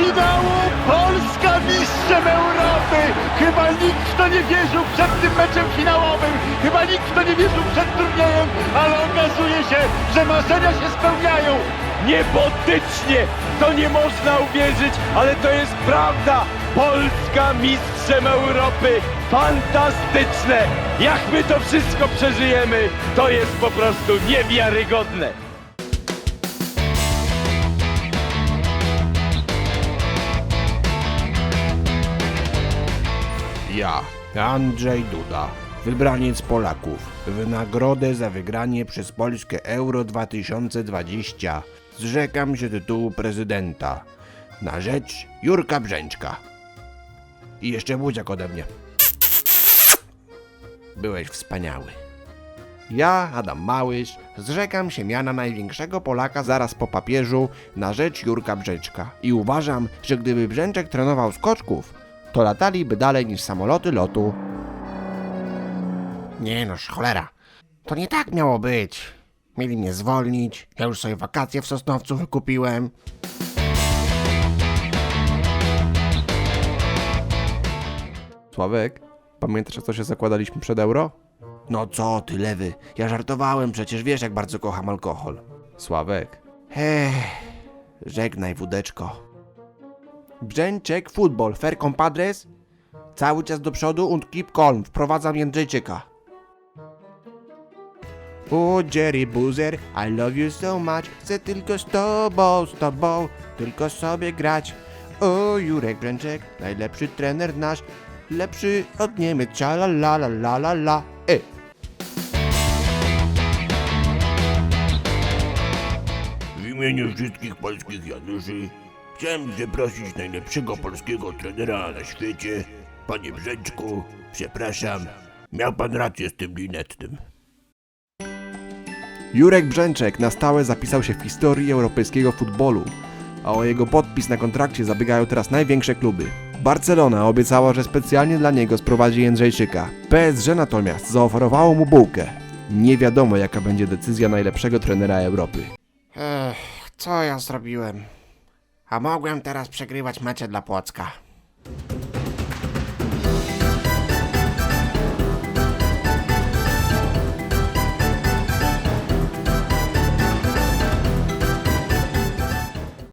finału Polska mistrzem Europy! Chyba nikt to nie wierzył przed tym meczem finałowym, chyba nikt to nie wierzył przed turniejem, ale okazuje się, że marzenia się spełniają! Niebotycznie! To nie można uwierzyć, ale to jest prawda! Polska mistrzem Europy! Fantastyczne! Jak my to wszystko przeżyjemy, to jest po prostu niewiarygodne! Ja, Andrzej Duda, wybraniec Polaków. W nagrodę za wygranie przez Polskę Euro 2020 zrzekam się tytułu prezydenta na rzecz Jurka Brzęczka. I jeszcze buziak ode mnie. Byłeś wspaniały. Ja, Adam Małysz, zrzekam się miana największego Polaka zaraz po papieżu na rzecz Jurka Brzęczka i uważam, że gdyby Brzęczek trenował skoczków, to lataliby dalej niż samoloty lotu. Nie noż, cholera. To nie tak miało być. Mieli mnie zwolnić, ja już sobie wakacje w Sosnowcu wykupiłem. Sławek, pamiętasz co się zakładaliśmy przed euro? No co ty, lewy, ja żartowałem, przecież wiesz jak bardzo kocham alkohol. Sławek, Ech, żegnaj wódeczko. Brzęczek, futbol, fair compadres? Cały czas do przodu und keep calm, wprowadzam Jędrzejczyka. O Jerry Boozer, I love you so much, chcę tylko z tobą, z tobą, tylko sobie grać. O Jurek Brzęczek, najlepszy trener nasz, lepszy od Niemiec, la la la la la la. E. W imieniu wszystkich polskich Januszy chciałem zaprosić najlepszego polskiego trenera na świecie. Panie Brzęczku, przepraszam, miał pan rację z tym linetnym. Jurek Brzęczek na stałe zapisał się w historii europejskiego futbolu, a o jego podpis na kontrakcie zabiegają teraz największe kluby. Barcelona obiecała, że specjalnie dla niego sprowadzi Jędrzejczyka. PSG natomiast zaoferowało mu bułkę. Nie wiadomo jaka będzie decyzja najlepszego trenera Europy. Ech, co ja zrobiłem? A mogłem teraz przegrywać mecze dla Płocka.